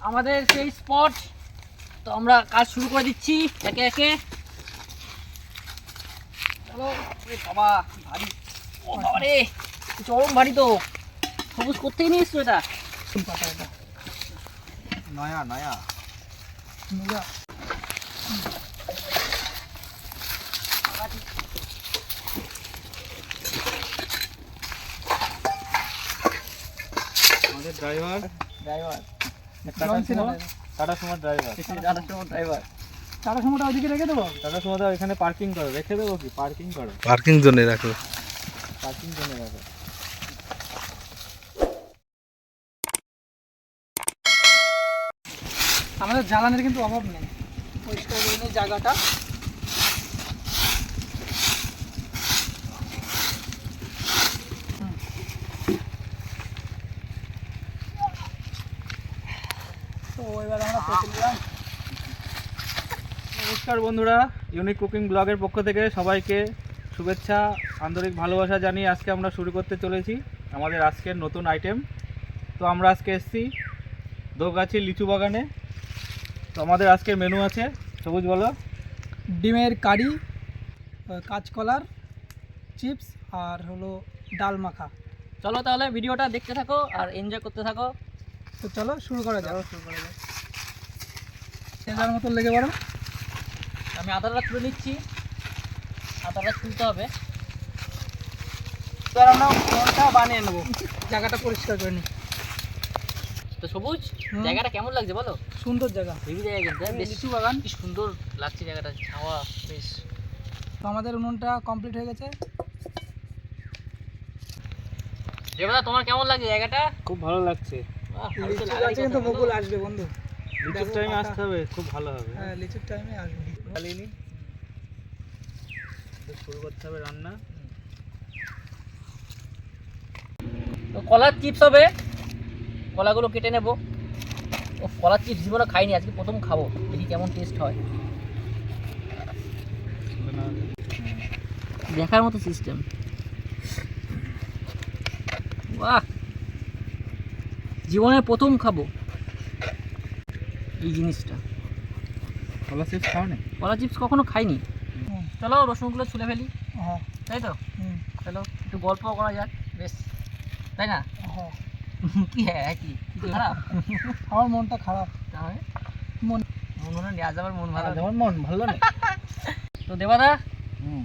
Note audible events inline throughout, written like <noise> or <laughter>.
আমাদের সেই স্পট তো আমরা কাজ শুরু করে দিচ্ছি একে একে। চলো বাবা ভারী। ও বাবা রে চরম ভারী তো। সবুজ করতেই নিয়ে এসছো এটা? নয়া নয়া। আমাদের driver driver Tata Sumo Tata Sumo driver driver Tata সুমোটা ওদিকে রেখে দেবো? টাটা সুমোটা এখানে পার্কিং করো। রেখে দেবো কি? পার্কিং করো। পার্কিং জোনে রাখো। পার্কিং জন্য রাখো। আমাদের জ্বালানির কিন্তু অভাব নেই। পরিষ্কার জায়গাটা। তো এবার আমরা পেতে নিলাম নমস্কার বন্ধুরা ইউনিক কুকিং ব্লগের পক্ষ থেকে সবাইকে শুভেচ্ছা আন্তরিক ভালোবাসা জানিয়ে আজকে আমরা শুরু করতে চলেছি আমাদের আজকের নতুন আইটেম তো আমরা আজকে এসেছি দোগাছি লিচু বাগানে। তো আমাদের আজকের মেনু আছে সবুজ বলো। ডিমের কারি কাঁচকলার চিপস আর হলো ডাল মাখা। চলো তাহলে ভিডিওটা দেখতে থাকো আর এনজয় করতে থাকো। তো চলো শুরু করা যাক। শুরু করা যাক। যার মতন লেগে পড়ো। আমি আদাটা তুলে নিচ্ছি। আদাটা তুলতে হবে। এবার আমরা ফোনটা বানিয়ে নেব। জায়গাটা পরিষ্কার করে নিই তো সবুজ জায়গাটা কেমন লাগছে বলো? সুন্দর জায়গা। হেভি জায়গা কিন্তু? বেশ লিচু বাগান। কি সুন্দর লাগছে জায়গাটা ছাওয়া বেশ। তো আমাদের উনুনটা কমপ্লিট হয়ে গেছে। দেবদা তোমার কেমন লাগছে জায়গাটা? খুব ভালো লাগছে। তো লিচু গাছে কিন্তু মুকুল আসবে বন্ধু। লিচুর টাইমে আসতে হবে খুব ভালো হবে। হ্যাঁ লিচুর টাইমে আসবে। শুরু করতে হবে রান্না। তো কলার চিপস হবে। কলাগুলো কেটে নেব। ও কলার চিপস জীবনে খাইনি আজকে প্রথম খাব। দেখি কেমন টেস্ট হয়। দেখার মতো সিস্টেম বাহ জীবনে প্রথম খাব। এই জিনিসটা। কলা চিপস খাও না কলা চিপস কখনো খাইনি। চলো রসুনগুলো ছুলে ফেলি। হ্যাঁ। তাই তো? চলো একটু গল্প করা যাক। বেশ। তাই না? হ্যাঁ। কি হ্যাঁ কি? কি খারাপ? আমার মনটা খারাপ। তাহলে? মন মন মনে নিয়ে আজ মন ভালো যেমন মন ভালো না তো দেবাদা হুম।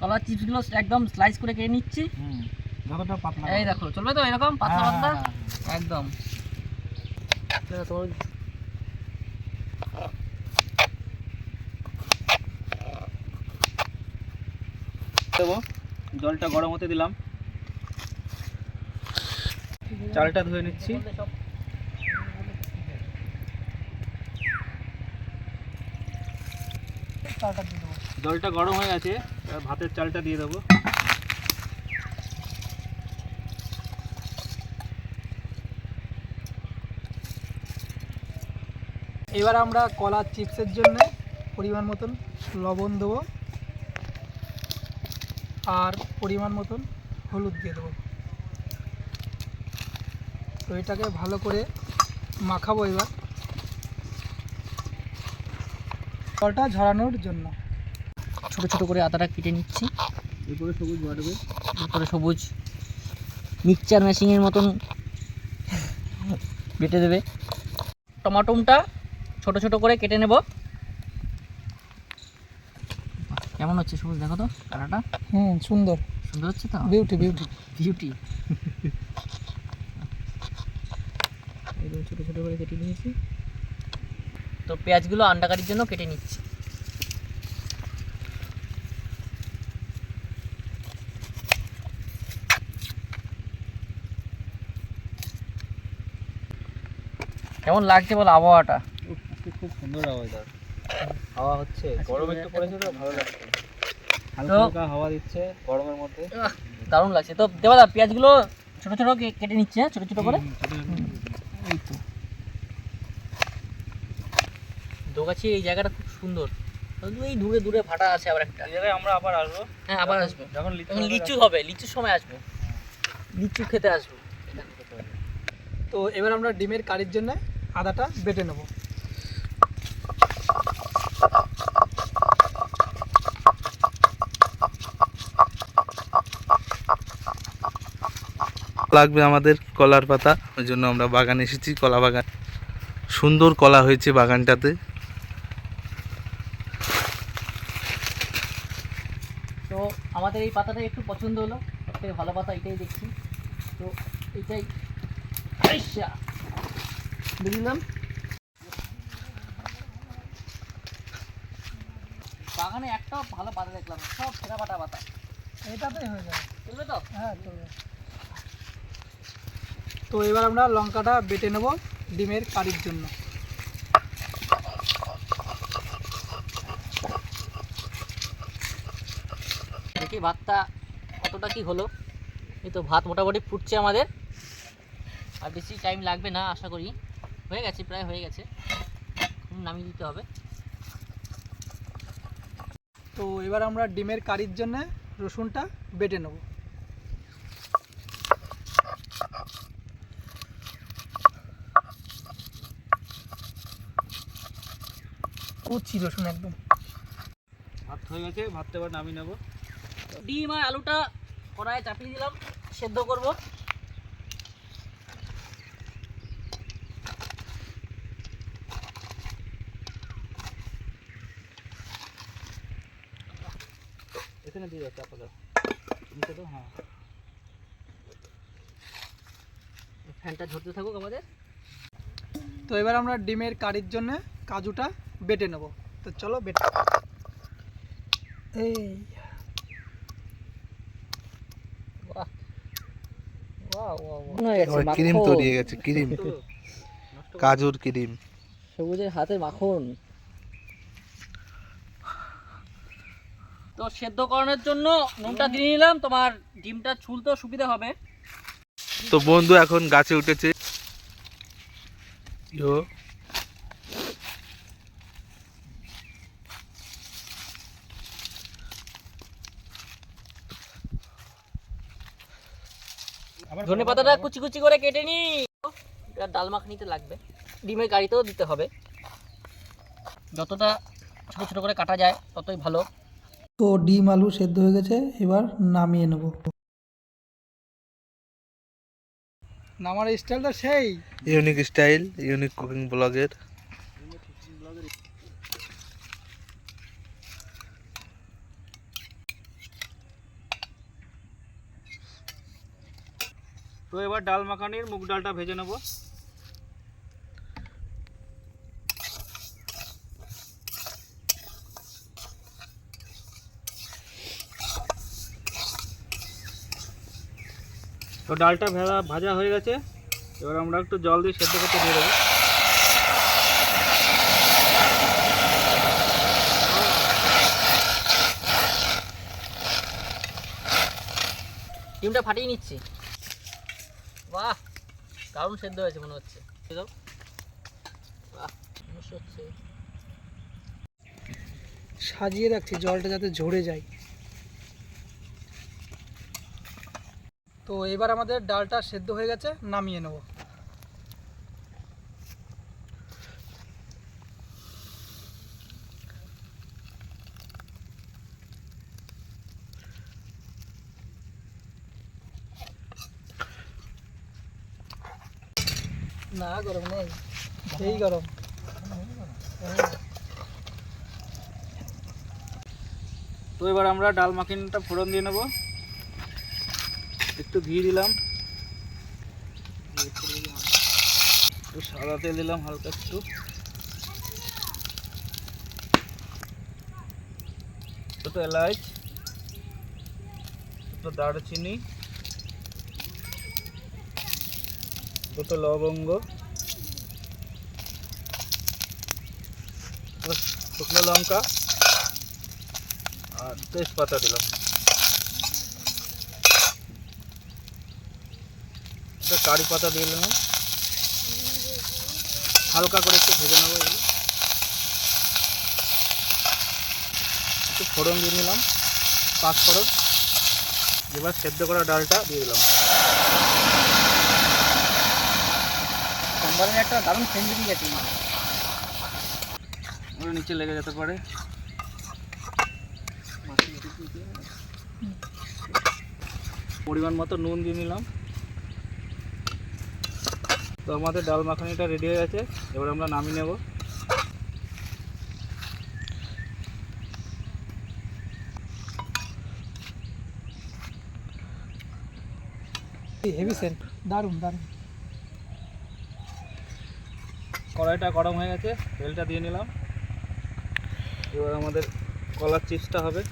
কলার চিপসগুলো একদম স্লাইস করে কেটে নিচ্ছি। হুম। যতটা পাতলা এই দেখো চলবে তো এরকম? পাতলা হ্যাঁ, পাতলা? হ্যাঁ, হ্যাঁ। একদম। তোমার দেবো। জলটা গরম হতে দিলাম। চালটা ধুয়ে নিচ্ছি। জলটা গরম হয়ে গেছে ভাতের চালটা দিয়ে দেবো। এবার আমরা কলার চিপসের জন্য পরিমাণ মতন লবণ দেবো আর পরিমাণ মতন হলুদ দিয়ে দেবো। তো এটাকে ভালো করে মাখাবো এবার। জলটা ঝরানোর জন্য। ছোট ছোট করে আদাটা কেটে নিচ্ছি। এরপরে সবুজ বাড়বে এরপরে সবুজ মিক্সচার মেশিনের মতন বেটে দেবে। টমাটোমটা ছোট ছোট করে কেটে নেব। কেমন হচ্ছে সবুজ দেখো তো কালারটা? হুম সুন্দর। সুন্দর হচ্ছে তো? বিউটি বিউটি বিউটি একদম ছোট ছোট করে কেটে নিয়েছি। তো পেঁয়াজগুলো আন্ডা কারির জন্য কেটে নিচ্ছি। কেমন লাগছে বলো আবহাওয়াটা? খুব সুন্দর ওয়েদার হাওয়া হচ্ছে। গরম একটু পড়েছে তো ভালো লাগছে। হালকা হাওয়া দিচ্ছে গরমের মধ্যে। দারুণ লাগছে। তো দেবাদা পেঁয়াজগুলো ছোট ছোট কেটে নিচ্ছে ছোট ছোট করে। এই তো। দোগাছি এই জায়গাটা খুব সুন্দর। এই দূরে দূরে ভাটা আছে আবার একটা। এই জায়গায় আমরা আবার আসব। হ্যাঁ আবার আসব। যখন লিচু হবে লিচু হবে লিচুর সময় আসব। লিচু খেতে আসব। তো এবার আমরা ডিমের কারির জন্য আদাটা বেটে নেব। লাগবে আমাদের কলার পাতা। ওই জন্য আমরা বাগানে এসেছি কলা বাগান। সুন্দর কলা হয়েছে বাগানটাতে। তো আমাদের এই পাতাটা একটু পছন্দ হলো। সব থেকে ভালো পাতা এটাই দেখছি। তো এটাই বুঝলাম। বাগানে একটাও ভালো পাতা দেখলাম সব সেরা পাতা পাতা। এটাতেই হয়ে যাবে। চলবে তো? হ্যাঁ চলবে তো এবার আমরা লঙ্কাটা বেটে নেব ডিমের কারির জন্য। দেখি ভাতটা কতটা কি হলো। এই তো ভাত মোটামুটি ফুটছে আমাদের। আর বেশি টাইম লাগবে না আশা করি। হয়ে গেছে প্রায় হয়ে গেছে। নামিয়ে দিতে হবে। তো এবার আমরা ডিমের কারির জন্য রসুনটা বেটে নেব। কুচি রসুন একদম। ভাত হয়ে গেছে ভাতটা এবার নামিয়ে নেব। ডিম আর আলুটা কড়াইয়ে চাপিয়ে দিলাম সেদ্ধ করব। এখানে দিয়ে যাচ্ছে আপাতত। নিচে তো? হ্যাঁ। ফ্যানটা ঝরতে থাকুক আমাদের। তো এবার আমরা ডিমের কারির জন্য কাজুটা বেটে নেব। তো চলো বেটে এই। বাহ। বাহ বাহ বাহ। গেছে ক্রিম তৈরি গেছে ক্রিম। কাজুর ক্রিম। সবুজের হাতে মাখন। তো সেদ্ধ করানোর জন্য নুনটা দিয়ে নিলাম। তোমার ডিমটা ছুলতেও সুবিধা হবে। তো বন্ধু এখন গাছে উঠেছে। ধনে পাতাটা কুচি কুচি করে কেটে নি এটা ডাল মাখনিতে লাগবে। ডিমের গাড়িতেও দিতে হবে। যতটা ছোট ছোট করে কাটা যায় ততই ভালো। তো ডিম আলু সেদ্ধ হয়ে গেছে এবার নামিয়ে নেব। নামার স্টাইলটা সেই। ইউনিক স্টাইল ইউনিক কুকিং ব্লগের। তো এবার ডাল মাখানির মুগ ডালটা ভেজে নেব। তো ডালটা ভেজা ভাজা হয়ে গেছে। এবার আমরা একটু জল দিয়ে সেদ্ধ করতে দিয়ে দেবো। ডিমটা ফাটিয়ে নিচ্ছি। বাহ দারুণ সেদ্ধ হয়েছে মনে হচ্ছে। মনে সাজিয়ে রাখছি জলটা যাতে ঝরে যায়। তো এবার আমাদের ডালটা সেদ্ধ হয়ে গেছে, নামিয়ে নেব। না, গরম নেই। সেই গরম। তো এবার আমরা ডাল মাখিনটা ফোড়ন দিয়ে নেব। একটু ঘি দিলাম। একটু সাদা তেল দিলাম হালকা একটু। দুটো এলাচ, দুটো দারচিনি, দুটো লবঙ্গ। শুকনো লঙ্কা আর তেজপাতা দিলাম। একটা কারি পাতা দিয়ে দিলাম হালকা করে একটু ভেজে নেব এগুলো। একটু ফোড়ন দিয়ে নিলাম পাঁচ ফোড়ন। এবার সেদ্ধ করা ডালটা দিয়ে দিলাম। সোমবারের একটা দারুণ বেরিয়ে গেছে। ওগুলো নিচে লেগে যেতে পারে। পরিমাণ মতো নুন দিয়ে নিলাম। তো আমাদের ডাল মাখানিটা রেডি হয়ে গেছে। এবার আমরা নামিয়ে নেব। হেভি সেন্ট দারুণ দারুণ। কড়াইটা গরম হয়ে গেছে তেলটা দিয়ে নিলাম। এবার আমাদের কলার চিপসটা হবে।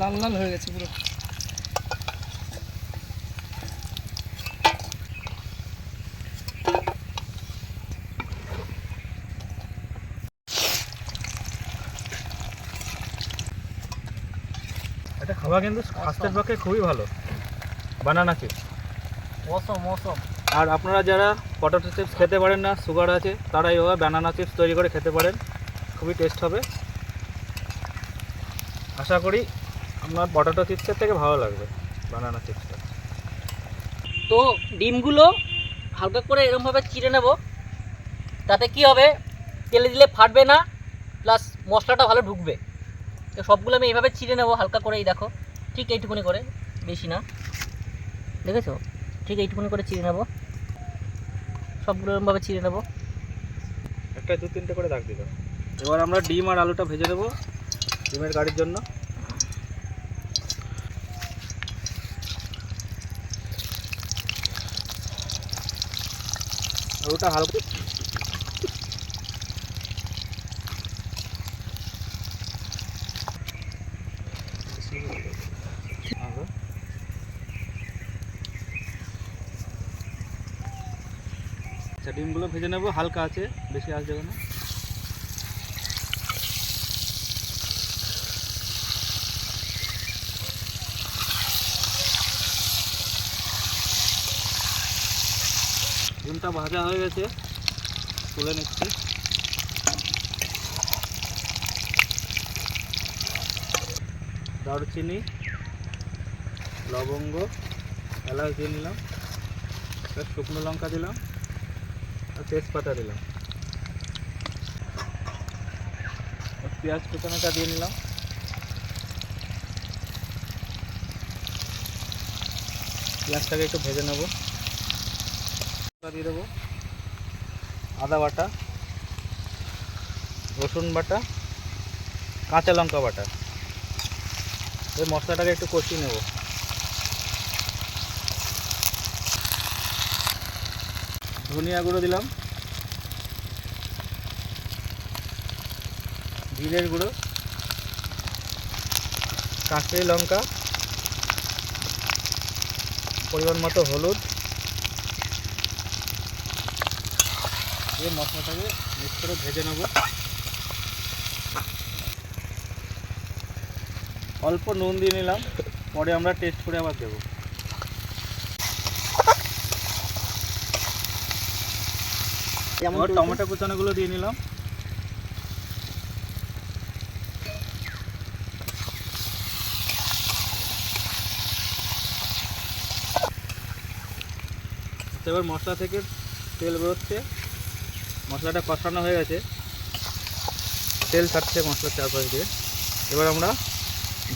লাল লাল হয়ে গেছে পুরো। এটা খাওয়া কিন্তু স্বাস্থ্যের পক্ষে খুবই ভালো। বানানা চিপস মৌসুম মৌসুম। আর আপনারা যারা পটেটো চিপস খেতে পারেন না সুগার আছে তারা এইভাবে ব্যানানা চিপস তৈরি করে খেতে পারেন। খুবই টেস্ট হবে। আশা করি আপনার পটেটো চিপসের থেকে ভালো লাগবে বানানা চিপসটা। তো ডিমগুলো হালকা করে এরকমভাবে চিড়ে নেব তাতে কি হবে? তেলে দিলে ফাটবে না প্লাস মশলাটা ভালো ঢুকবে। তো সবগুলো আমি এইভাবে চিড়ে নেব হালকা করেই দেখো। ঠিক এইটুকুনি করে বেশি না। দেখেছ? ঠিক এইটুকুনি করে চিড়ে নেব। সবগুলো এরকমভাবে চিড়ে নেব। একটা দু তিনটে করে দাগ দিল। এবার আমরা ডিম আর আলুটা ভেজে দেবো ডিমের গাড়ির জন্য। আলুটা হালকা। আচ্ছা ডিমগুলো ভেজে নেব হালকা আছে বেশি আসবে না ডিমটা ভাজা হয়ে গেছে। তুলে নিচ্ছি। দারুচিনি, লবঙ্গ, এলাচ দিয়ে নিলাম। শুকনো লঙ্কা দিলাম আর তেজপাতা দিলাম। পেঁয়াজ কুচানোটা দিয়ে নিলাম। পেঁয়াজটাকে একটু ভেজে নেব। দিয়ে দেবো। আদা বাটা, রসুন বাটা, কাঁচা লঙ্কা বাটা। এই মশলাটাকে একটু কষিয়ে নেব। ধনিয়া গুঁড়ো দিলাম। জিরের গুঁড়ো। কাঁচা লঙ্কা। পরিমাণ মতো হলুদ। দিয়ে মশলাটাকে মিক্স করে ভেজে নেব। অল্প নুন দিয়ে নিলাম পরে আমরা টেস্ট করে আবার দেবো। এবার। টমেটো কুচানোগুলো দিয়ে নিলাম। এবার মশলা থেকে তেল বেরোচ্ছে। মশলাটা কষানো হয়ে গেছে। তেল ছাড়ছে মশলার চারপাশ দিয়ে। এবার আমরা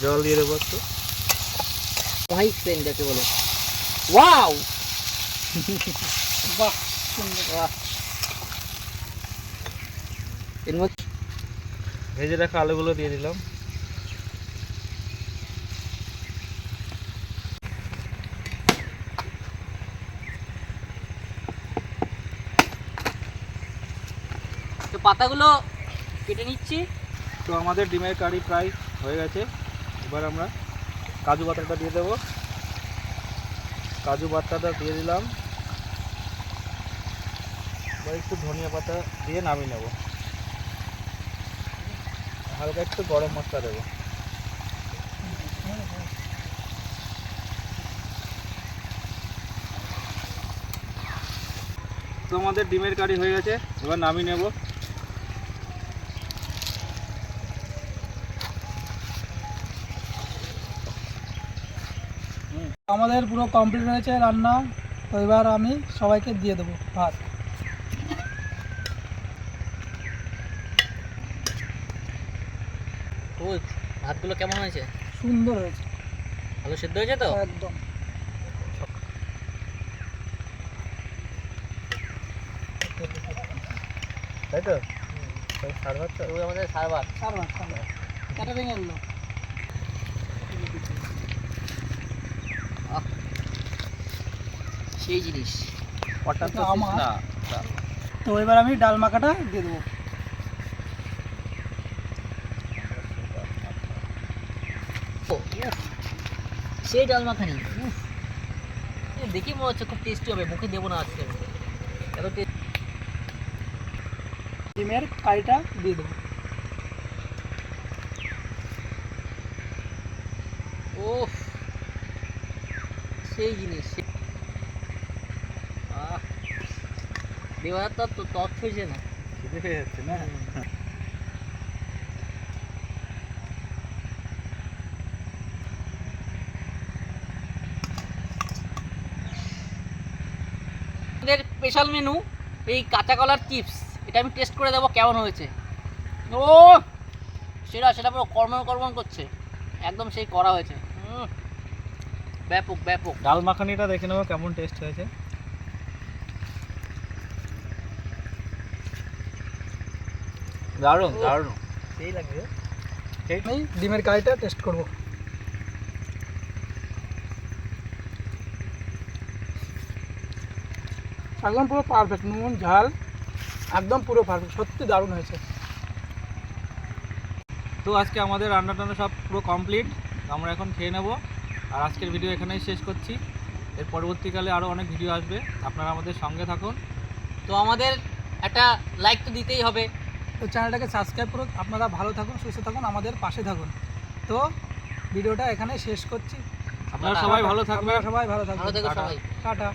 জল দিয়ে দেবো একটু। হোয়াইট পেন যাকে বলে। ওয়াও <laughs> বাহ সুন্দর। বাহ। এর মধ্যে ভেজে রাখা আলুগুলো দিয়ে দিলাম। পাতাগুলো কেটে নিচ্ছি। তো আমাদের ডিমের কারি প্রায় হয়ে গেছে। এবার আমরা কাজু বাটাটা দিয়ে দেবো। কাজু বাটাটা দিয়ে দিলাম। এবার একটু ধনিয়া পাতা দিয়ে নামিয়ে নেব। হালকা একটু গরম মশলা দেবো। তো আমাদের ডিমের কারি হয়ে গেছে। এবার নামিয়ে নেব। আমাদের পুরো কমপ্লিট হয়েছে রান্না। তো এবার আমি সবাইকে দিয়ে দেবো ভাত। ভাতগুলো কেমন হয়েছে? সুন্দর হয়েছে। ভালো সেদ্ধ হয়েছে তো? একদম। তাই তো? সার্ভার তো? ওই আমাদের সার্ভার সারবার সারবার ক্যাটারিং এর লোক সেই জিনিস। ওটা তো আমার। না। তো এবার আমি ডাল মাখাটা দিয়ে দেবো। সেই ডাল মাখানি। দেখি মনে হচ্ছে খুব টেস্টি হবে মুখে দেবো না আজকে। এত টেস্ট ডিমের কারিটা দিয়ে দেবো। ও সেই জিনিস। দেওয়ার তো তথ্য হয়েছে না। খিদে পেয়ে যাচ্ছে না? আমাদের স্পেশাল মেনু এই কাঁচা কলার চিপস এটা আমি টেস্ট করে দেবো কেমন হয়েছে। ও সেটা সেটা পুরো কর্মন কর্মন করছে। একদম সেই করা হয়েছে। ব্যাপক ব্যাপক। ডাল মাখানিটা দেখে নেব কেমন টেস্ট হয়েছে। দারুণ দারুণ। সেই লাগবে। আমি ডিমের কারিটা টেস্ট করব। একদম পুরো পারফেক্ট নুন ঝাল একদম পুরো পারফেক্ট সত্যি দারুণ হয়েছে। তো আজকে আমাদের রান্না টান্না সব পুরো কমপ্লিট আমরা এখন খেয়ে নেব। আর আজকের ভিডিও এখানেই শেষ করছি। এর পরবর্তীকালে আরও অনেক ভিডিও আসবে আপনারা আমাদের সঙ্গে থাকুন। তো আমাদের একটা লাইক তো দিতেই হবে। তো চ্যানেলটাকে সাবস্ক্রাইব করুন। আপনারা ভালো থাকুন সুস্থ থাকুন আমাদের পাশে থাকুন। তো ভিডিওটা এখানে শেষ করছি। আপনারা সবাই ভালো থাকবেন। সবাই ভালো থাকবেন। টাটা।